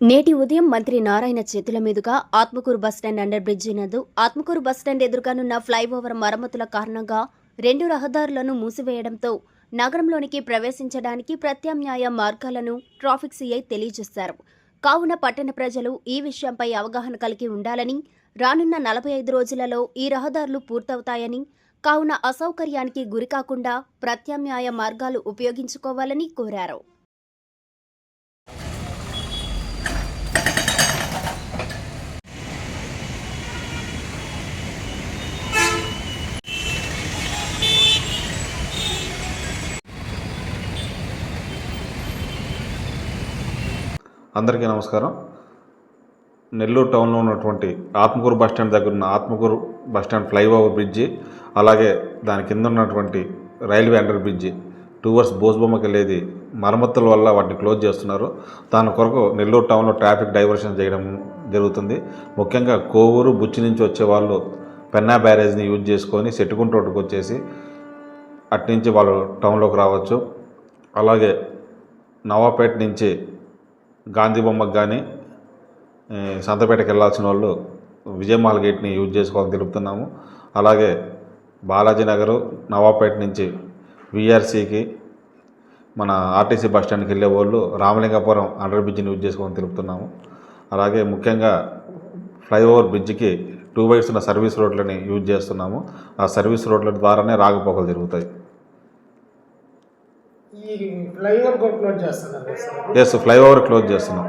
నేటి ఉదయం మంత్రి నారాయణ చేతుల మీదుగా ఆత్మకూరు బస్టాండ్ అండర్ బ్రిడ్జి నందు ఆత్మకూరు బస్టాండ్ ఎదురుగానున్న ఫ్లైఓవర్ మరమ్మతుల కారణంగా రెండు రహదారులను మూసివేయడంతో నగరంలోనికి ప్రవేశించడానికి ప్రత్యామ్నాయ మార్గాలను ట్రాఫిక్ సీఐ తెలియజేశారు. కావున పట్టణ ప్రజలు ఈ విషయంపై అవగాహన కలిగి ఉండాలని రానున్న నలభై ఐదు రోజులలో ఈ రహదారులు పూర్తవుతాయని కావున అసౌకర్యానికి గురికాకుండా ప్రత్యామ్నాయ మార్గాలు ఉపయోగించుకోవాలని కోరారు. అందరికీ నమస్కారం. నెల్లూరు టౌన్లో ఉన్నటువంటి ఆత్మకూరు బస్ స్టాండ్ దగ్గర ఉన్న Atmakur bus stand flyover bridge అలాగే దాని కింద ఉన్నటువంటి రైల్వే అండర్ బ్రిడ్జి టూవర్స్ బోస్బొమ్మకి వెళ్ళేది మరమ్మతుల వల్ల వాటిని క్లోజ్ చేస్తున్నారు. దాని కొరకు నెల్లూరు టౌన్లో ట్రాఫిక్ డైవర్షన్ చేయడం జరుగుతుంది. ముఖ్యంగా కోవూరు బుచ్చి నుంచి వచ్చే వాళ్ళు పెన్నా బ్యారేజ్ని యూజ్ చేసుకొని సెట్టుకుంట రోడ్డుకు వచ్చేసి అట్నుంచి వాళ్ళు టౌన్లోకి రావచ్చు. అలాగే నవాపేట నుంచి గాంధీ బొమ్మకు కానీ సంతపేటకి వెళ్ళాల్సిన వాళ్ళు విజయమాల్ గేట్ని యూజ్ చేసుకోవాలని తెలుపుతున్నాము. అలాగే బాలాజీ నగరు నవాపేట నుంచి విఆర్సీకి మన ఆర్టీసీ బస్ స్టాండ్కి వెళ్ళే వాళ్ళు రామలింగపురం అండర్ బ్రిడ్జిని యూజ్ చేసుకోవాలని తెలుపుతున్నాము. అలాగే ముఖ్యంగా ఫ్లైఓవర్ బ్రిడ్జికి టూ వైడ్స్ ఉన్న సర్వీస్ రోడ్లని యూజ్ చేస్తున్నాము. ఆ సర్వీస్ రోడ్ల ద్వారానే రాకపోకలు జరుగుతాయి. ఎస్ ఫ్లైఓవర్ క్లోజ్ చేస్తున్నాం.